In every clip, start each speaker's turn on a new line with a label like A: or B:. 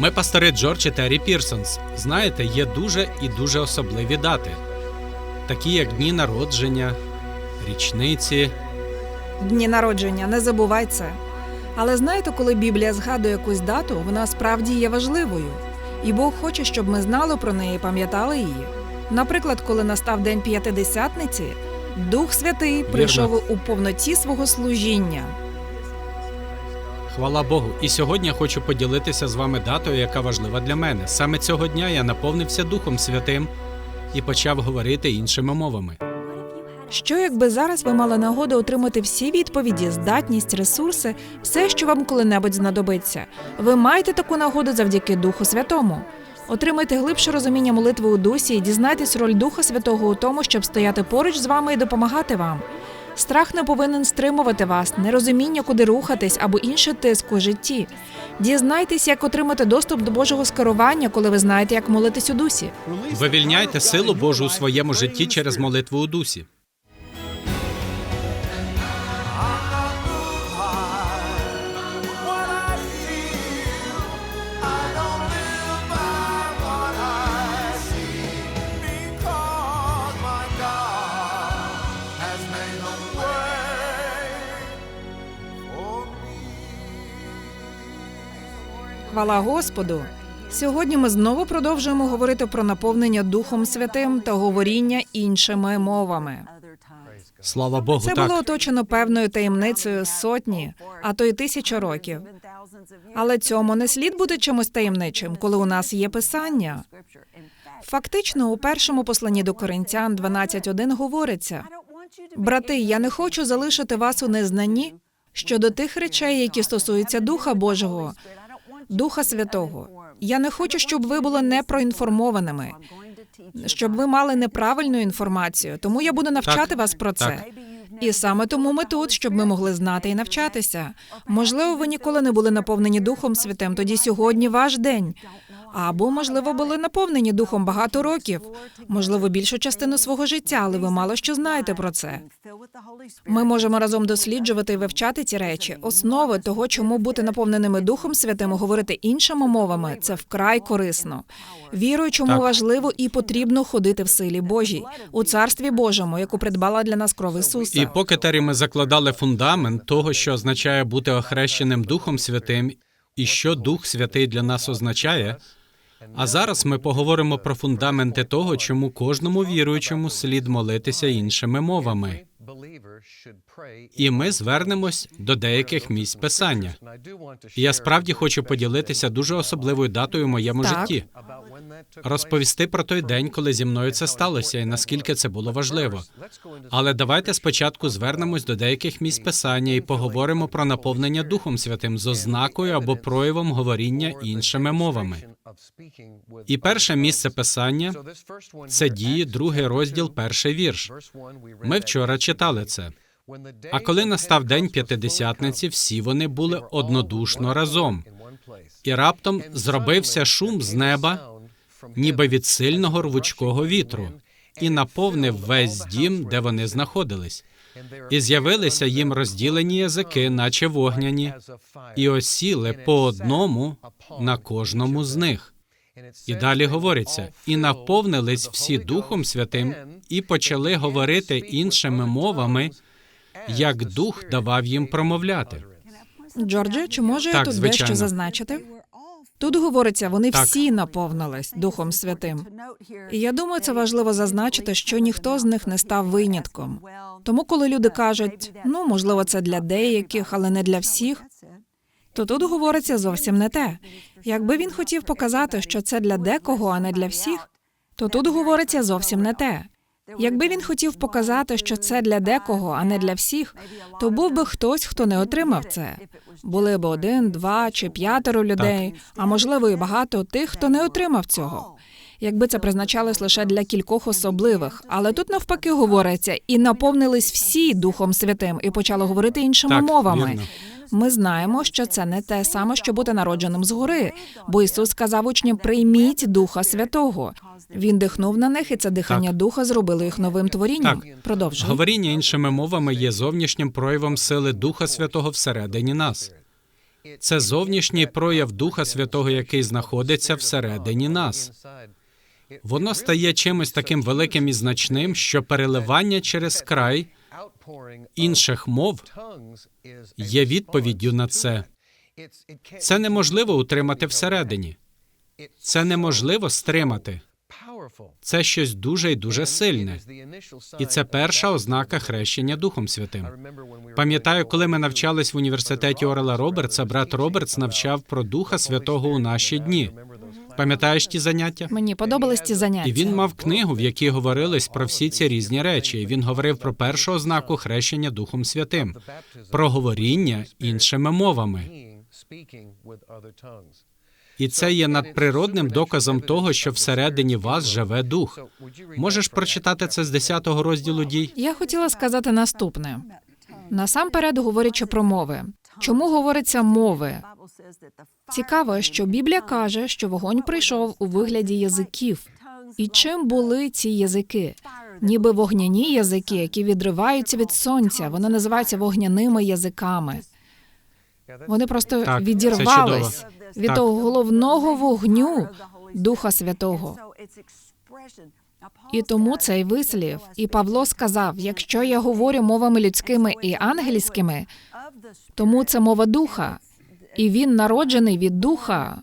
A: Ми пастори Джордж і Террі Пірсонс. Знаєте, є дуже і дуже особливі дати, такі як дні народження, річниці.
B: Дні народження, не забувай це. Але знаєте, коли Біблія згадує якусь дату, вона справді є важливою. І Бог хоче, щоб ми знали про неї і пам'ятали її. Наприклад, коли настав день п'ятидесятниці, Дух Святий прийшов у повноті свого служіння.
A: Хвала Богу. І сьогодні я хочу поділитися з вами датою, яка важлива для мене. Саме цього дня я наповнився Духом Святим і почав говорити іншими мовами.
B: Що якби зараз ви мали нагоду отримати всі відповіді, здатність, ресурси, все, що вам коли-небудь знадобиться. Ви маєте таку нагоду завдяки Духу Святому. Отримайте глибше розуміння молитви у дусі і дізнайтесь роль Духа Святого у тому, щоб стояти поруч з вами і допомагати вам. Страх не повинен стримувати вас, нерозуміння, куди рухатись або інший тиск у житті. Дізнайтесь, як отримати доступ до Божого скерування, коли ви знаєте, як молитись у дусі.
A: Вивільняйте силу Божу у своєму житті через молитву у дусі.
B: Хвала Господу! Сьогодні ми знову продовжуємо говорити про наповнення Духом Святим та говоріння іншими мовами.
A: Слава Богу,
B: Це
A: так.
B: було оточено певною таємницею сотні, а то й тисяча років. Але цьому не слід бути чимось таємничим, коли у нас є писання. Фактично, у першому посланні до Коринтян 12.1 говориться: брати, я не хочу залишити вас у незнанні щодо тих речей, які стосуються Духа Божого, Духа Святого. Я не хочу, щоб ви були непроінформованими, щоб ви мали неправильну інформацію. Тому я буду навчати
A: Так,
B: вас про це.
A: так.
B: І саме тому ми тут, щоб ми могли знати і навчатися. Можливо, ви ніколи не були наповнені Духом Святим, тоді сьогодні ваш день. Або, можливо, були наповнені духом багато років, можливо, більшу частину свого життя, але ви мало що знаєте про це. Ми можемо разом досліджувати і вивчати ці речі. Основи того, чому бути наповненими Духом Святим, говорити іншими мовами, це вкрай корисно. Вірую, чому
A: Так.
B: важливо і потрібно ходити в силі Божій у царстві Божому, яку придбала для нас кров Ісуса.
A: І поки Террі ми закладали фундамент того, що означає бути охрещеним Духом Святим, і що Дух Святий для нас означає. А зараз ми поговоримо про фундаменти того, чому кожному віруючому слід молитися іншими мовами. І ми звернемось до деяких місць писання. І я справді хочу поділитися дуже особливою датою в моєму
B: Так.
A: житті. Розповісти про той день, коли зі мною це сталося, і наскільки це було важливо. Але давайте спочатку звернемось до деяких місць писання і поговоримо про наповнення Духом Святим з ознакою або проявом говоріння іншими мовами. І перше місце писання це дії, другий розділ, перший вірш. Ми вчора читали це. А коли настав день п'ятидесятниці, всі вони були однодушно разом. І раптом зробився шум з неба, ніби від сильного рвучкого вітру, і наповнив весь дім, де вони знаходились. І з'явилися їм розділені язики, наче вогняні, і осіли по одному на кожному з них. І далі говориться: і наповнились всі Духом Святим, і почали говорити іншими мовами, як Дух давав їм промовляти.
B: Джордже, чи можу я тут
A: звичайно.
B: дещо зазначити? Тут говориться, вони
A: Так.
B: всі наповнились Духом Святим. І я думаю, це важливо зазначити, що ніхто з них не став винятком. Тому, коли люди кажуть, ну можливо, це для деяких, але не для всіх, то тут говориться зовсім не те. Якби він хотів показати, що це для декого, а не для всіх, то тут говориться зовсім не те. Якби він хотів показати, що це для декого, а не для всіх, то був би хтось, хто не отримав це. Були б один, два чи п'ятеро людей, а можливо, і багато тих, хто не отримав цього. Якби це призначалось лише для кількох особливих, але тут навпаки говориться, і наповнились всі Духом Святим, і почали говорити іншими
A: Так,
B: мовами.
A: вірно.
B: Ми знаємо, що це не те саме, що бути народженим згори, бо Ісус сказав учням: прийміть Духа Святого. Він дихнув на них, і це дихання
A: Так.
B: духа зробило їх новим творінням.
A: Так.
B: Продовжуй.
A: Говоріння іншими мовами є зовнішнім проявом сили Духа Святого всередині нас. Це зовнішній прояв Духа Святого, який знаходиться всередині нас. Воно стає чимось таким великим і значним, що переливання через край інших мов є відповіддю на це. Це неможливо утримати всередині. Це неможливо стримати. Це щось дуже і дуже сильне. І це перша ознака хрещення Духом Святим. Пам'ятаю, коли ми навчались в університеті Орела Робертса, брат Робертс навчав про Духа Святого у наші дні. Пам'ятаєш ті заняття?
B: Мені подобались ці заняття.
A: І він мав книгу, в якій говорилось про всі ці різні речі. І Він говорив про першу ознаку хрещення Духом Святим, про говоріння іншими мовами. І це є надприродним доказом того, що всередині вас живе дух. Можеш прочитати це з 10-го розділу дій?
B: Я хотіла сказати наступне. Насамперед, говорячи про мови. Чому говориться мови? Цікаво, що Біблія каже, що вогонь прийшов у вигляді язиків. І чим були ці язики? Ніби вогняні язики, які відриваються від сонця. Вони називаються вогняними язиками. Вони просто
A: Так,
B: відірвались від
A: Так.
B: того головного вогню Духа Святого. І тому цей вислів. І Павло сказав: якщо я говорю мовами людськими і ангельськими, тому це мова духа, і він народжений від духа.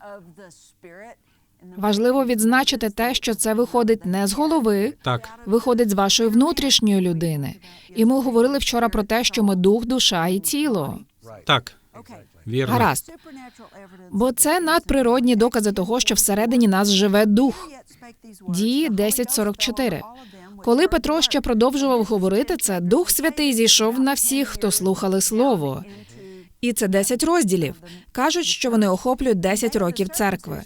B: Важливо відзначити те, що це виходить не з голови,
A: Так,
B: виходить з вашої внутрішньої людини. І ми говорили вчора про те, що ми дух, душа і тіло.
A: так, вірно.
B: Гаразд, бо це надприродні докази того, що всередині нас живе дух. Дії 10.44. Коли Петро ще продовжував говорити це, Дух Святий зійшов на всіх, хто слухали слово. І це 10 розділів. Кажуть, що вони охоплюють 10 років церкви.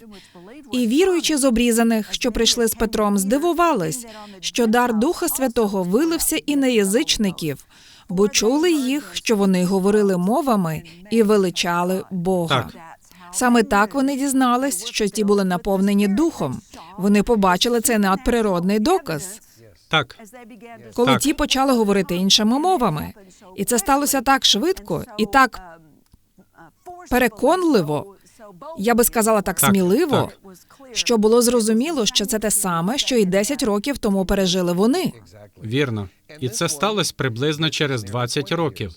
B: І віруючі з обрізаних, що прийшли з Петром, здивувались, що дар Духа Святого вилився і на язичників, бо чули їх, що вони говорили мовами і величали Бога.
A: Так.
B: Саме так вони дізнались, що ті були наповнені духом. Вони побачили цей надприродний доказ,
A: Так,
B: коли
A: Так.
B: ті почали говорити іншими мовами. І це сталося так швидко і так переконливо, я би сказала так
A: Так,
B: сміливо,
A: так.
B: що було зрозуміло, що це те саме, що і 10 років тому пережили вони.
A: вірно. І це сталося приблизно через 20 років.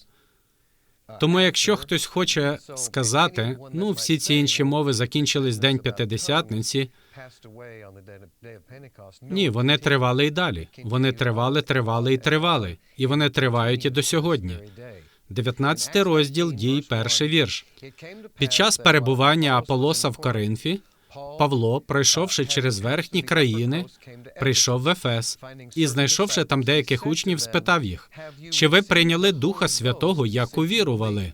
A: Тому, якщо хтось хоче сказати, ну всі ці інші мови закінчились день п'ятидесятниці, ні, вони тривали і далі. Вони тривали, тривали і тривали, і вони тривають і до сьогодні. 19 розділ дій, перший вірш. Під час перебування Аполоса в Коринфі Павло, пройшовши через верхні країни, прийшов в Ефес і, знайшовши там деяких учнів, спитав їх: чи ви прийняли Духа Святого, як увірували?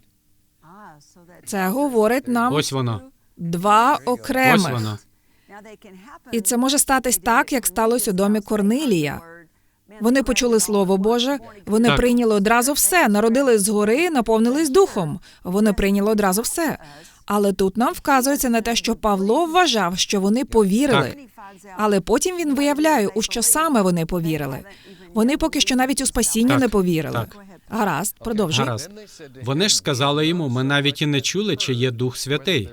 B: Це говорить нам
A: Ось воно,
B: два
A: ось воно.
B: І це може статись так, як сталося у домі Корнилія. Вони почули слово Боже, вони
A: Так.
B: прийняли одразу все, народились згори, наповнились духом. Вони прийняли одразу все. Але тут нам вказується на те, що Павло вважав, що вони повірили. Але потім він виявляє, у що саме вони повірили. Вони поки що навіть у спасіння
A: Так,
B: не повірили.
A: так.
B: Гаразд, продовжуй.
A: Гаразд. Вони ж сказали йому: ми навіть і не чули, чи є Дух Святий.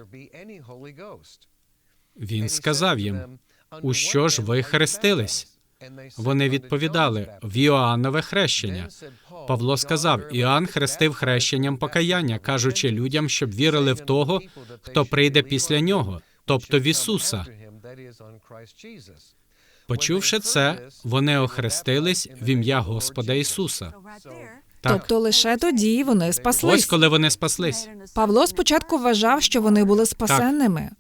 A: Він сказав їм: у що ж ви хрестились? Вони відповідали в Іоаннове хрещення. Павло сказав: Іоанн хрестив хрещенням покаяння, кажучи людям, щоб вірили в того, хто прийде після нього, тобто в Ісуса. Почувши це, вони охрестились в ім'я Господа Ісуса. Так,
B: Тобто лише тоді вони
A: ось коли вони спаслись.
B: Павло спочатку вважав, що вони були спасенними,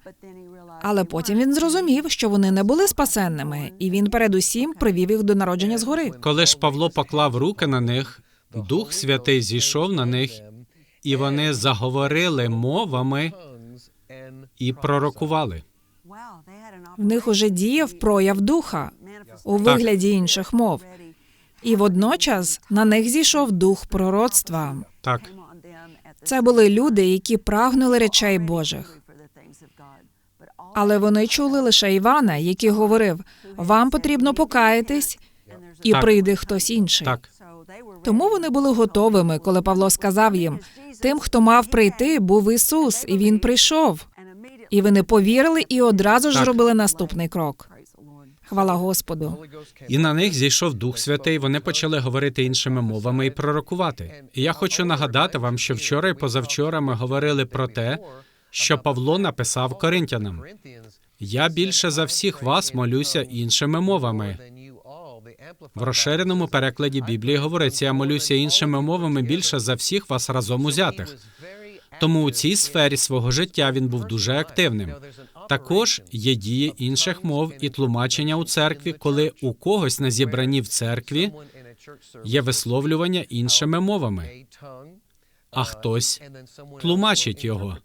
B: але потім він зрозумів, що вони не були спасенними, і він передусім привів їх до народження згори.
A: Коли ж Павло поклав руки на них, Дух Святий зійшов на них, і вони заговорили мовами і пророкували.
B: В них уже діяв прояв духа у вигляді інших мов, і водночас на них зійшов дух пророцтва.
A: Так,
B: Це були люди, які прагнули речей Божих. Але вони чули лише Івана, який говорив: вам потрібно покаятись, і
A: Так.
B: прийде хтось інший.
A: так,
B: Тому вони були готовими, коли Павло сказав їм: тим, хто мав прийти, був Ісус, і він прийшов. І вони повірили і одразу ж
A: Так.
B: зробили наступний крок. Хвала Господу.
A: І на них зійшов Дух Святий. Вони почали говорити іншими мовами і пророкувати. І я хочу нагадати вам, що вчора і позавчора ми говорили про те, що Павло написав коринтянам. Я більше за всіх вас молюся іншими мовами. В розширеному перекладі Біблії говориться: я молюся іншими мовами більше за всіх вас разом узятих. Тому у цій сфері свого життя він був дуже активним. Також є дії інших мов і тлумачення у церкві, коли у когось на зібранні в церкві є висловлювання іншими мовами, а хтось тлумачить його.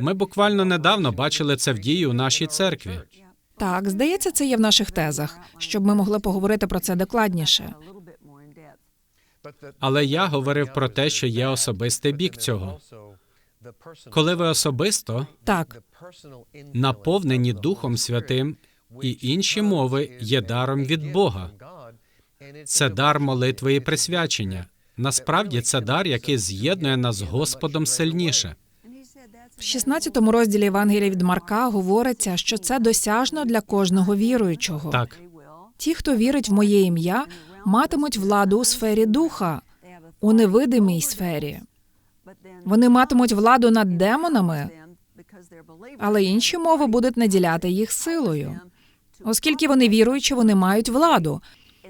A: Ми буквально недавно бачили це в дії у нашій церкві.
B: Так, здається, це є в наших тезах, щоб ми могли поговорити про це докладніше.
A: Але я говорив про те, що є особистий бік цього. Коли ви особисто
B: Так,
A: наповнені Духом Святим, і інші мови є даром від Бога. Це дар молитви і присвячення. Насправді це дар, який з'єднує нас з Господом сильніше.
B: в 16 розділі Євангелія від Марка говориться, що це досяжно для кожного віруючого.
A: Так,
B: Ті, хто вірить в моє ім'я, матимуть владу у сфері духа, у невидимій сфері. Вони матимуть владу над демонами, але інші мови будуть наділяти їх силою. Оскільки вони віруючі, вони мають владу.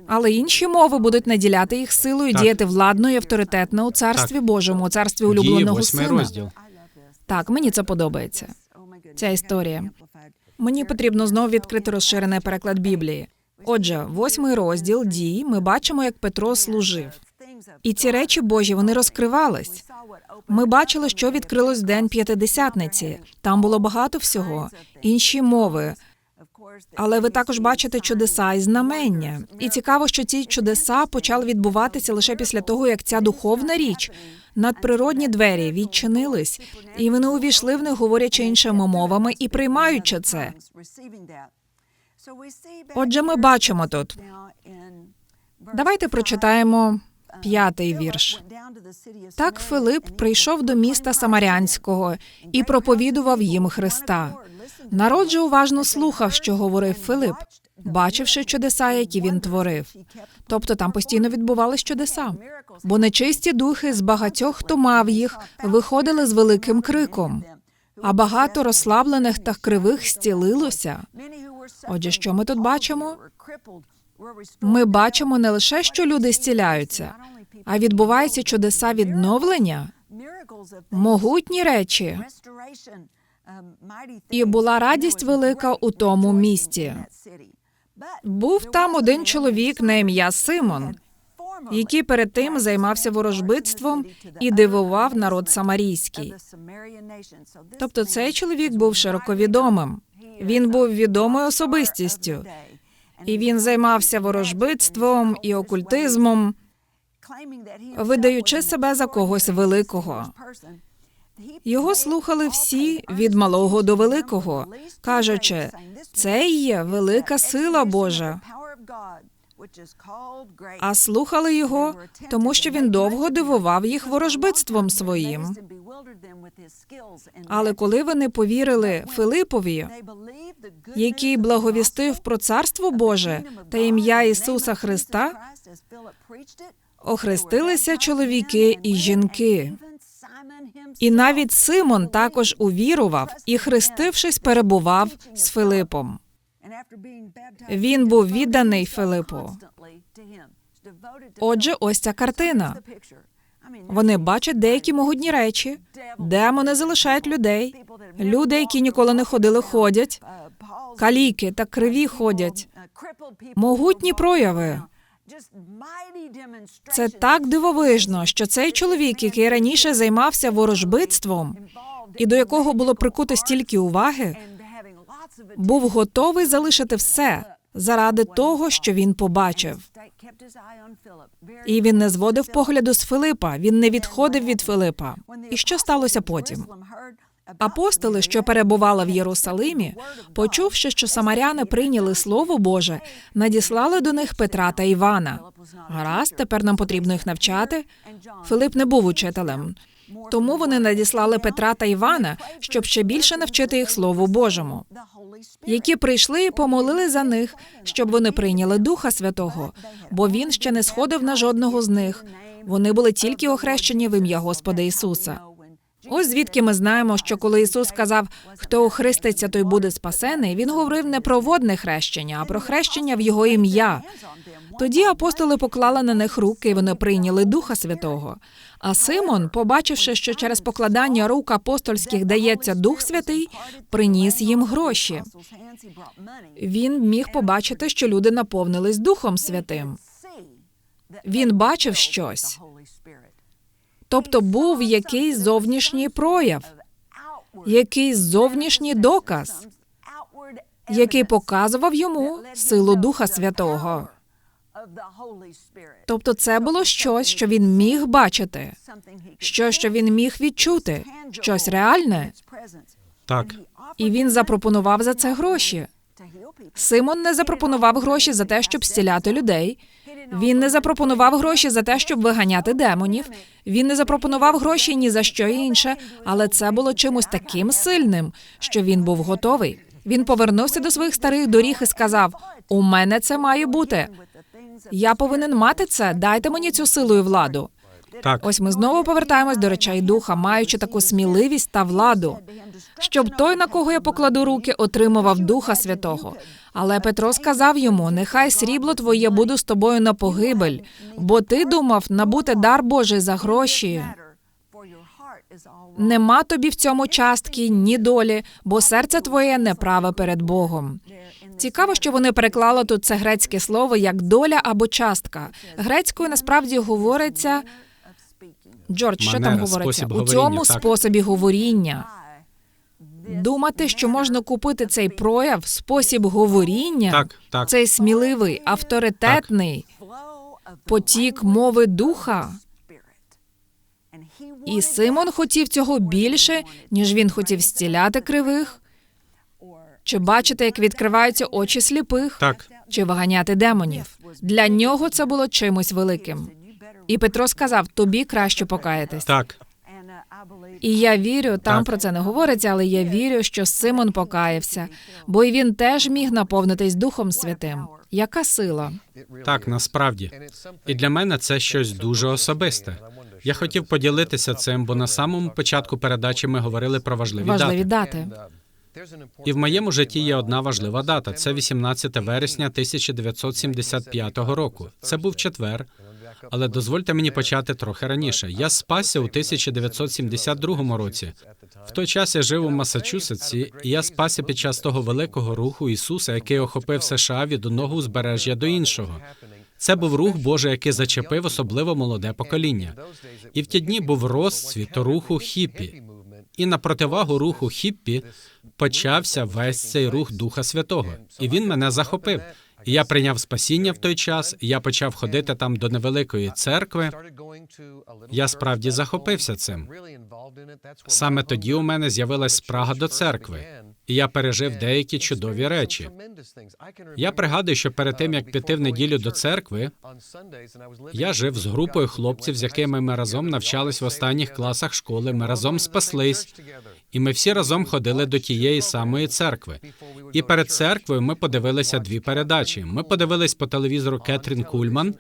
B: Але інші мови будуть наділяти їх силою
A: Так.
B: діяти владно і авторитетно у царстві Божому, у царстві улюбленого сина.
A: розділ.
B: Так, мені це подобається. Ця історія. Мені потрібно знову відкрити розширений переклад Біблії. Отже, восьмий розділ дій ми бачимо, як Петро служив. І ці речі Божі вони розкривались. Ми бачили, що відкрилось в день п'ятидесятниці. Там було багато всього, інші мови. Але ви також бачите чудеса і знамення. І цікаво, що ці чудеса почали відбуватися лише після того, як ця духовна річ, надприродні двері відчинились, і вони увійшли в них, говорячи іншими мовами і приймаючи це. Отже, ми бачимо тут. Давайте прочитаємо п'ятий вірш. Так Филип прийшов до міста Самарянського і проповідував їм Христа. Народ же уважно слухав, що говорив Филип, бачивши чудеса, які він творив. Тобто там постійно відбувались чудеса. Бо нечисті духи з багатьох, хто мав їх, виходили з великим криком. А багато розслаблених та кривих зцілилося. Отже, що ми тут бачимо? Ми бачимо не лише, що люди зціляються, а відбуваються чудеса відновлення, могутні речі. І була радість велика у тому місті. Був там один чоловік на ім'я Симон, який перед тим займався ворожбитством і дивував народ самарійський. Тобто цей чоловік був широковідомим. Він був відомою особистістю, і він займався ворожбитством і окультизмом, видаючи себе за когось великого. Його слухали всі від малого до великого, кажучи, це є велика сила Божа. А слухали його, тому що він довго дивував їх ворожбитством своїм. Але коли вони повірили Филипові, який благовістив про царство Боже та ім'я Ісуса Христа, охрестилися чоловіки і жінки. І навіть Симон також увірував і, хрестившись, перебував з Филипом. Він був відданий Филипу. Отже, ось ця картина. Вони бачать деякі могутні речі, демони залишають людей. Люди, які ніколи не ходили, ходять. Каліки та криві ходять. Могутні прояви. Це так дивовижно, що цей чоловік, який раніше займався ворожбитством, і до якого було прикуто стільки уваги, був готовий залишити все заради того, що він побачив. І він не зводив погляду з Филипа, він не відходив від Филипа. І що сталося потім? Апостоли, що перебували в Єрусалимі, почувши, що самаряни прийняли Слово Боже, надіслали до них Петра та Івана. Гаразд, тепер нам потрібно їх навчати. Филип не був учителем. Тому вони надіслали Петра та Івана, щоб ще більше навчити їх Слову Божому, які прийшли і помолили за них, щоб вони прийняли Духа Святого, бо він ще не сходив на жодного з них. Вони були тільки охрещені в ім'я Господа Ісуса. Ось звідки ми знаємо, що коли Ісус сказав, хто охриститься, той буде спасений, він говорив не про водне хрещення, а про хрещення в його ім'я. Тоді апостоли поклали на них руки, і вони прийняли Духа Святого. А Симон, побачивши, що через покладання рук апостольських дається Дух Святий, приніс їм гроші. Він міг побачити, що люди наповнились Духом Святим. Він бачив щось. Тобто був якийсь зовнішній прояв, якийсь зовнішній доказ, який показував йому силу Духа Святого. Тобто це було щось, що він міг бачити, щось, що він міг відчути, щось реальне,
A: Так,
B: і він запропонував за це гроші. Симон не запропонував гроші за те, щоб зціляти людей. Він не запропонував гроші за те, щоб виганяти демонів. Він не запропонував гроші ні за що інше, але це було чимось таким сильним, що він був готовий. Він повернувся до своїх старих доріг і сказав: У мене це має бути. Я повинен мати це. Дайте мені цю силу і владу.
A: Так,
B: Ось ми знову повертаємось до речей духа, маючи таку сміливість та владу, щоб той, на кого я покладу руки, отримував Духа Святого. Але Петро сказав йому: нехай срібло твоє буде з тобою на погибель, бо ти думав набути дар Божий за гроші. Нема тобі в цьому частки ні долі, бо серце твоє неправе перед Богом. Цікаво, що вони переклали тут це грецьке слово як доля або частка. Грецькою насправді говориться Джордж, що там говориться у цьому
A: так.
B: способі говоріння. Думати, що можна купити цей прояв, спосіб говоріння,
A: так, так.
B: цей сміливий, авторитетний потік мови духа. І Симон хотів цього більше, ніж він хотів зціляти кривих, чи бачити, як відкриваються очі сліпих,
A: Так.
B: чи виганяти демонів. Для нього це було чимось великим. І Петро сказав: тобі краще покаятись.
A: Так,
B: І я вірю, там
A: Так.
B: про це не говориться, але я вірю, що Симон покаявся, бо й він теж міг наповнитись Духом Святим. Яка сила?
A: так, насправді. І для мене це щось дуже особисте. Я хотів поділитися цим, бо на самому початку передачі ми говорили про важливі,
B: Важливі
A: дати.
B: дати.
A: І в моєму житті є одна важлива дата. Це 18 вересня 1975 року. Це був четвер. Але дозвольте мені почати трохи раніше. Я спасся у 1972 році. В той час я жив у Масачусетсі, і я спасся під час того великого руху Ісуса, який охопив США від одного узбережжя до іншого. Це був рух Божий, який зачепив особливо молоде покоління. І в ті дні був розцвіт руху хіппі. І на противагу руху хіппі почався весь цей рух Духа Святого, і він мене захопив. Я прийняв спасіння в той час. Я почав ходити там до невеликої церкви.
C: Я справді захопився цим.
A: Саме тоді у мене з'явилась спрага до церкви, і я пережив деякі чудові речі. Я пригадую, що перед тим як піти в неділю до церкви, я жив з групою хлопців, з якими ми разом навчались в останніх класах школи. Ми разом спаслись, і ми всі разом ходили до тієї самої церкви. І перед церквою ми подивилися дві передачі. Ми подивились по телевізору Кетрін Кульман,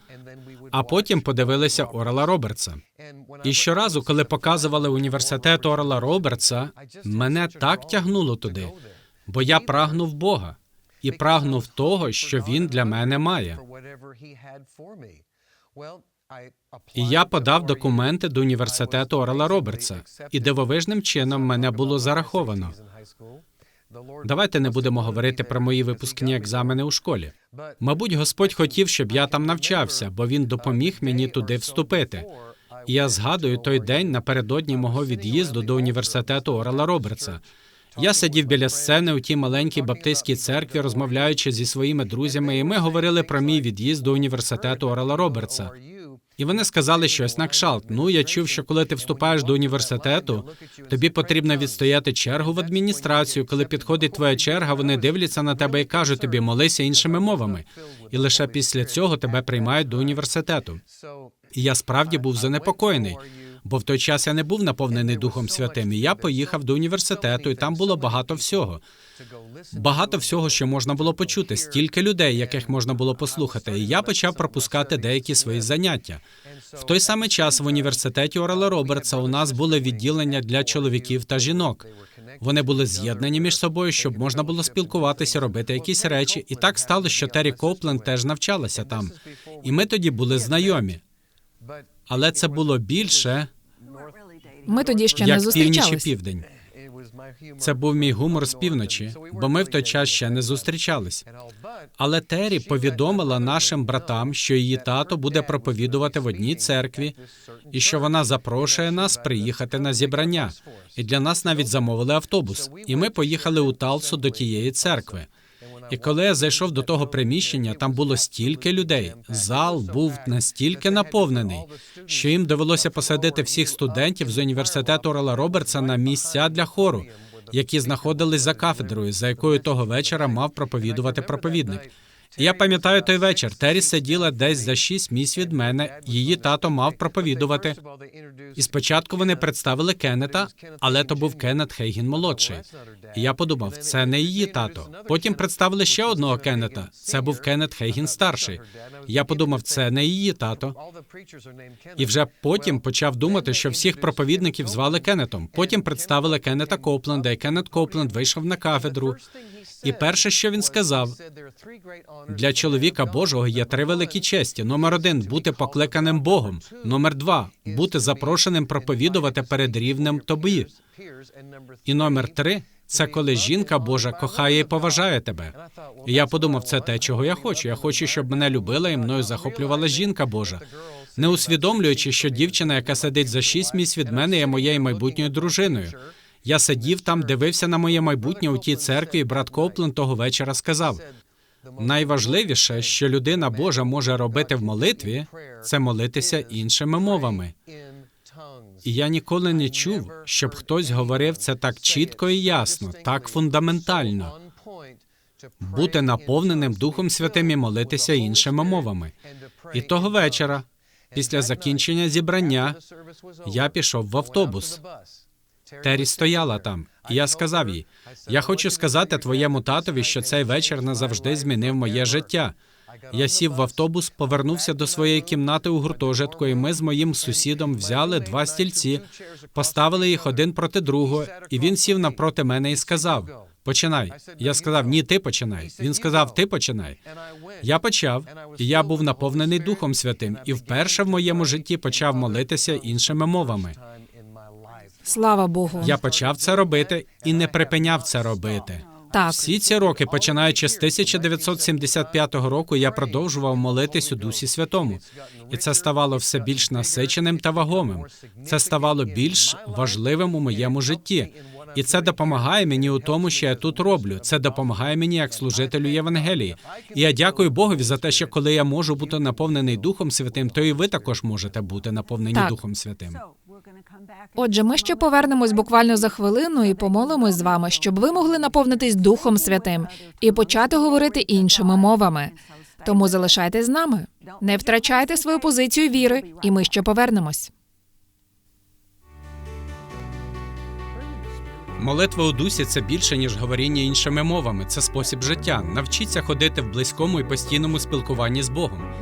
A: а потім подивилися Орела Робертса. І щоразу, коли показували університет Орела Робертса, мене так тягнуло туди, бо я прагнув Бога і прагнув того, що він для мене має. І я подав документи до університету Орела Робертса, і дивовижним чином мене було зараховано. Давайте не будемо говорити про мої випускні екзамени у школі. Мабуть, Господь хотів, щоб я там навчався, бо він допоміг мені туди вступити. І я згадую той день напередодні мого від'їзду до університету Орела Робертса. Я сидів біля сцени у тій маленькій баптистській церкві, розмовляючи зі своїми друзями, і ми говорили про мій від'їзд до університету Орела Робертса. І вони сказали щось на кшалт. Ну, я чув, що коли ти вступаєш до університету, тобі потрібно відстояти чергу в адміністрацію. Коли підходить твоя черга, вони дивляться на тебе і кажуть тобі, молися іншими мовами. І лише після цього тебе приймають до університету. І я справді був занепокоєний, бо в той час я не був наповнений Духом Святим. І я поїхав до університету, і там було багато всього. Багато всього, що можна було почути, стільки людей, яких можна було послухати. І я почав пропускати деякі свої заняття. В той самий час в університеті Орела Робертса у нас були відділення для чоловіків та жінок. Вони були з'єднані між собою, щоб можна було спілкуватися, робити якісь речі. І так стало, що Террі Копленд теж навчалася там. І ми тоді були знайомі. Але це було більше
B: Ми тоді ще не
A: як північ і
B: зустрічались.
A: південь. Це був мій гумор з півночі, бо ми в той час ще не зустрічались. Але Террі повідомила нашим братам, що її тато буде проповідувати в одній церкві, і що вона запрошує нас приїхати на зібрання. І для нас навіть замовили автобус. І ми поїхали у Талсу до тієї церкви. І коли я зайшов до того приміщення, там було стільки людей. Зал був настільки наповнений, що їм довелося посадити всіх студентів з університету Орла Робертса на місця для хору, які знаходились за кафедрою, за якою того вечора мав проповідувати проповідник. Я пам'ятаю той вечір. Террі сиділа десь за шість місць від мене. Її тато мав проповідувати. І спочатку вони представили Кеннета, але то був Кеннет Хейгін молодший. І я подумав, це не її тато. Потім представили ще одного Кеннета. Це був Кеннет Хейгін старший. Я подумав, це не її тато. І вже потім почав думати, що всіх проповідників звали Кеннетом. Потім представили Кеннета Копленда, і Кеннет Копленд вийшов на кафедру. І перше, що він сказав, для чоловіка Божого є три великі честі: номер один бути покликаним Богом. Номер два бути запрошеним проповідувати перед рівнем тобі. І номер три це коли жінка Божа кохає і поважає тебе. І я подумав, це те, чого я хочу. Я хочу, щоб мене любила і мною захоплювала жінка Божа. Не усвідомлюючи, що дівчина, яка сидить за шість місць від мене, є моєю майбутньою дружиною. Я сидів там, дивився на моє майбутнє у тій церкві, і брат Коплен того вечора сказав: найважливіше, що людина Божа може робити в молитві, це молитися іншими мовами. І я ніколи не чув, щоб хтось говорив це так чітко і ясно, так фундаментально. Бути наповненим Духом Святим і молитися іншими мовами. І того вечора, після закінчення зібрання, я пішов в автобус. Террі стояла там, і я сказав їй: я хочу сказати твоєму татові, що цей вечір назавжди змінив моє життя. Я сів в автобус, повернувся до своєї кімнати у гуртожитку, і ми з моїм сусідом взяли два стільці, поставили їх один проти другого, і він сів напроти мене і сказав: Починай. Я сказав: Ні, ти починай. Він сказав: Ти починай. Я почав, і я був наповнений Духом Святим, і вперше в моєму житті почав молитися іншими мовами.
B: Слава Богу.
A: Я почав це робити і не припиняв це робити.
B: Так,
A: Всі ці роки, починаючи з 1975 року, я продовжував молитись у Дусі Святому, і це ставало все більш насиченим та вагомим. Це ставало більш важливим у моєму житті. І це допомагає мені у тому, що я тут роблю. Це допомагає мені як служителю Євангелії. І я дякую Богові за те, що коли я можу бути наповнений Духом Святим, то і ви також можете бути наповнені
B: Так.
A: Духом Святим.
B: Отже, ми ще повернемось буквально за хвилину і помолимось з вами, щоб ви могли наповнитись Духом Святим і почати говорити іншими мовами. Тому залишайтесь з нами. Не втрачайте свою позицію віри, і ми ще повернемось.
A: Молитва у дусі це більше ніж говоріння іншими мовами. Це спосіб життя. Навчіться ходити в близькому і постійному спілкуванні з Богом.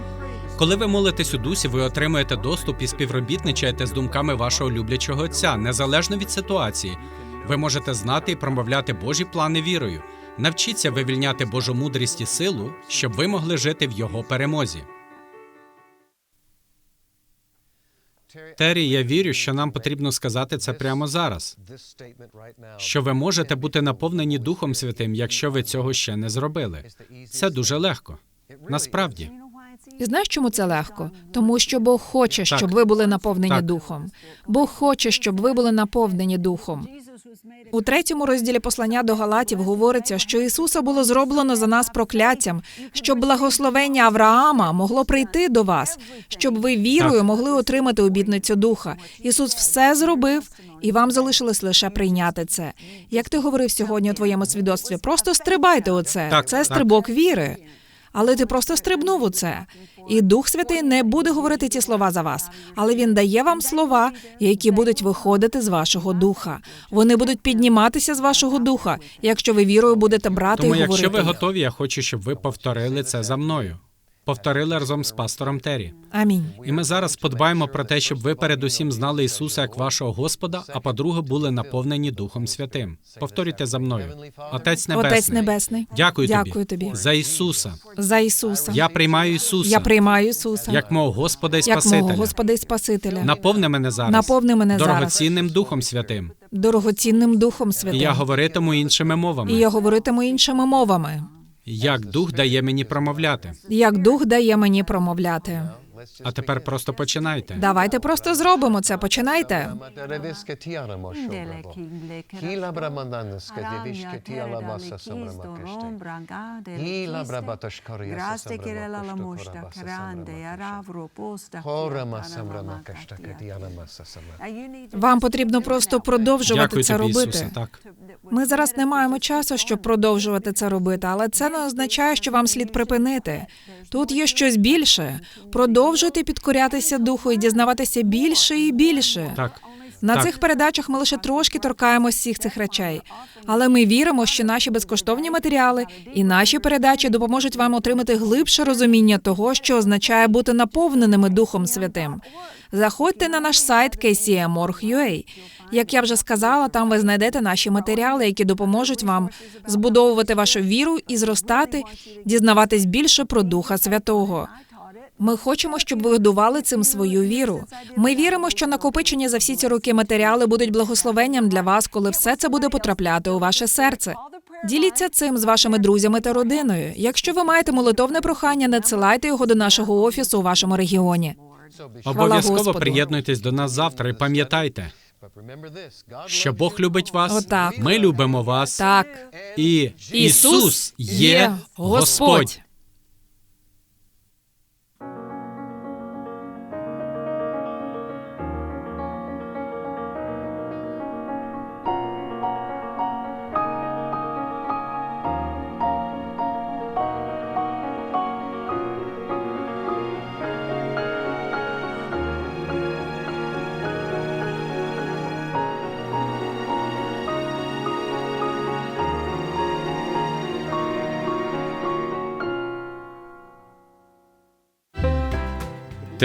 A: Коли ви молитесь у дусі, ви отримуєте доступ і співробітничаєте з думками вашого люблячого отця, незалежно від ситуації. Ви можете знати і промовляти Божі плани вірою. Навчіться вивільняти Божу мудрість і силу, щоб ви могли жити в його перемозі. Террі, я вірю, що нам потрібно сказати це прямо зараз. Що ви можете бути наповнені Духом Святим, якщо ви цього ще не зробили. Це дуже легко. Насправді.
B: І знаєш, чому це легко? Тому що Бог хоче,
A: Так.
B: щоб ви були наповнені
A: Так.
B: духом. Бог хоче, щоб ви були наповнені духом. У третьому розділі послання до Галатів говориться, що Ісуса було зроблено за нас прокляттям, щоб благословення Авраама могло прийти до вас, щоб ви вірою могли отримати обітницю духа. Ісус все зробив, і вам залишилось лише прийняти це. Як ти говорив сьогодні у твоєму свідоцтві, просто стрибайте у це. Стрибок віри. Але ти просто стрибнув у це. І Дух Святий не буде говорити ці слова за вас, але він дає вам слова, які будуть виходити з вашого духа. Вони будуть підніматися з вашого духа, якщо ви вірою будете брати
A: Тому,
B: і говорити.
A: якщо ви
B: їх.
A: готові, я хочу, щоб ви повторили це за мною. Повторили разом з пастором Террі.
B: Амінь.
A: І ми зараз подбаємо про те, щоб ви передусім знали Ісуса як вашого Господа, а по-друге, були наповнені Духом Святим. Повторюйте за мною. Отець Небесний.
B: Отець Небесний,
A: Дякую,
B: дякую
A: тобі.
B: тобі
A: за Ісуса.
B: за Ісуса.
A: Я приймаю Ісуса
B: Я приймаю Ісуса
A: як мого Господа і
B: як
A: Спасителя.
B: мого Господа і Спасителя,
A: Наповни мене зараз.
B: Наповни мене зараз.
A: дорогоцінним Духом Святим.
B: дорогоцінним Духом
A: І я говоритиму іншими мовами.
B: І я говоритиму іншими мовами,
A: Як Дух дає мені промовляти.
B: як Дух дає мені промовляти.
A: А тепер просто починайте.
B: Давайте просто зробимо це. Починайте. Вам потрібно просто продовжувати
A: Дякую
B: це
A: тобі,
B: робити.
A: Ісусе. Так.
B: Ми зараз не маємо часу, щоб продовжувати це робити, але це не означає, що вам слід припинити. Тут є щось більше. Продовжуйте підкорятися духу і дізнаватися більше і більше.
A: Так.
B: На
A: Так.
B: цих передачах ми лише трошки торкаємось всіх цих речей, але ми віримо, що наші безкоштовні матеріали і наші передачі допоможуть вам отримати глибше розуміння того, що означає бути наповненими Духом Святим. Заходьте на наш сайт kcm.org.ua. Як я вже сказала, там ви знайдете наші матеріали, які допоможуть вам збудовувати вашу віру і зростати, дізнаватись більше про Духа Святого. Ми хочемо, щоб ви годували цим свою віру. Ми віримо, що накопичені за всі ці роки матеріали будуть благословенням для вас, коли все це буде потрапляти у ваше серце. Діліться цим з вашими друзями та родиною. Якщо ви маєте молитовне прохання, надсилайте його до нашого офісу у вашому регіоні.
A: Обов'язково приєднуйтесь до нас завтра і пам'ятайте, що Бог любить вас.
B: Отак.
A: Ми любимо вас.
B: Так,
A: І Ісус є Господь.